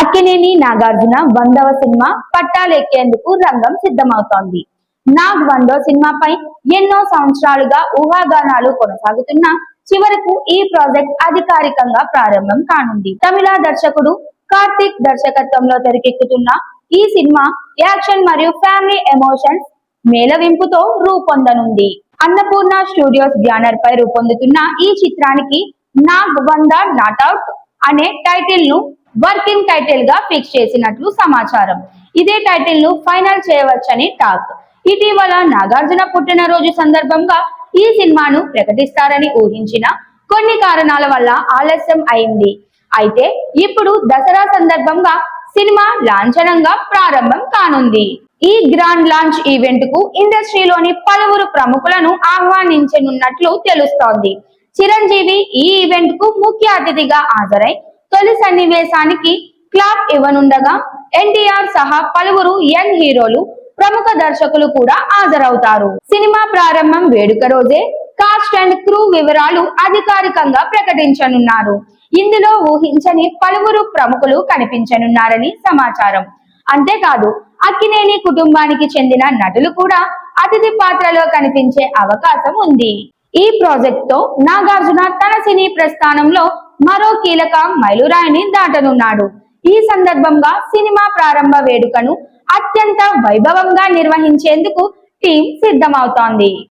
అక్కినేని నాగార్జున వందవ సినిమా పట్టాలెక్కేందుకు రంగం సిద్ధమవుతోంది. నాగ్ వందో సినిమాపై ఎన్నో సంవత్సరాలుగా ఊహాగానాలు కొనసాగుతున్నా చివరకు ఈ ప్రాజెక్ట్ అధికారికంగా ప్రారంభం కానుంది. తమిళ దర్శకుడు కార్తిక్ దర్శకత్వంలో తెరకెక్కుతున్న ఈ సినిమా యాక్షన్ మరియు ఫ్యామిలీ ఎమోషన్స్ మేళవింపుతో రూపొందనుంది. అన్నపూర్ణ స్టూడియోస్ బ్యానర్ పై రూపొందుతున్న ఈ చిత్రానికి నాగ్ వంద నాట్అవుట్ అనే టైటిల్ను వర్కింగ్ టైటిల్గా ఫిక్స్ చేసినట్లు సమాచారం. ఇదే టైటిల్ను ఫైనల్ చేయవచ్చని టాక్ ఇటీవల నాగార్జున పుట్టినరోజు సందర్భంగా ఈ సినిమాను ప్రకటిస్తారని ఊహించిన కొన్ని కారణాల వల్ల ఆలస్యం అయింది. అయితే ఇప్పుడు దసరా సందర్భంగా సినిమా లాంఛనంగా ప్రారంభం కానుంది. ఈ గ్రాండ్ లాంచ్ ఈవెంట్కు ఇండస్ట్రీలోని పలువురు ప్రముఖులను ఆహ్వానించనున్నట్లు తెలుస్తోంది. చిరంజీవి ఈ ఈవెంట్కు ముఖ్య అతిథిగా హాజరై తొలి సన్నివేశానికి క్లాప్ ఇవ్వనుండగా ఎన్టీఆర్ సహా పలువురు యంగ్ హీరోలు ప్రముఖ దర్శకులు కూడా హాజరవుతారు. సినిమా ప్రారంభం వేడుక రోజే కాస్ట్ అండ్ క్రూ వివరాలు అధికారికంగా ప్రకటించనున్నారు. ఇందులో ఊహించని పలువురు ప్రముఖులు కనిపించనున్నారని సమాచారం. అంతేకాదు అక్కినేని కుటుంబానికి చెందిన నటులు కూడా అతిథి పాత్రలో కనిపించే అవకాశం ఉంది. ఈ ప్రాజెక్ట్తో నాగార్జున తన సినీ ప్రస్థానంలో మరో కీలక మైలురాయిని దాటనున్నాడు. ఈ సందర్భంగా సినిమా ప్రారంభ వేడుకను అత్యంత వైభవంగా నిర్వహించేందుకు టీం సిద్ధమవుతోంది.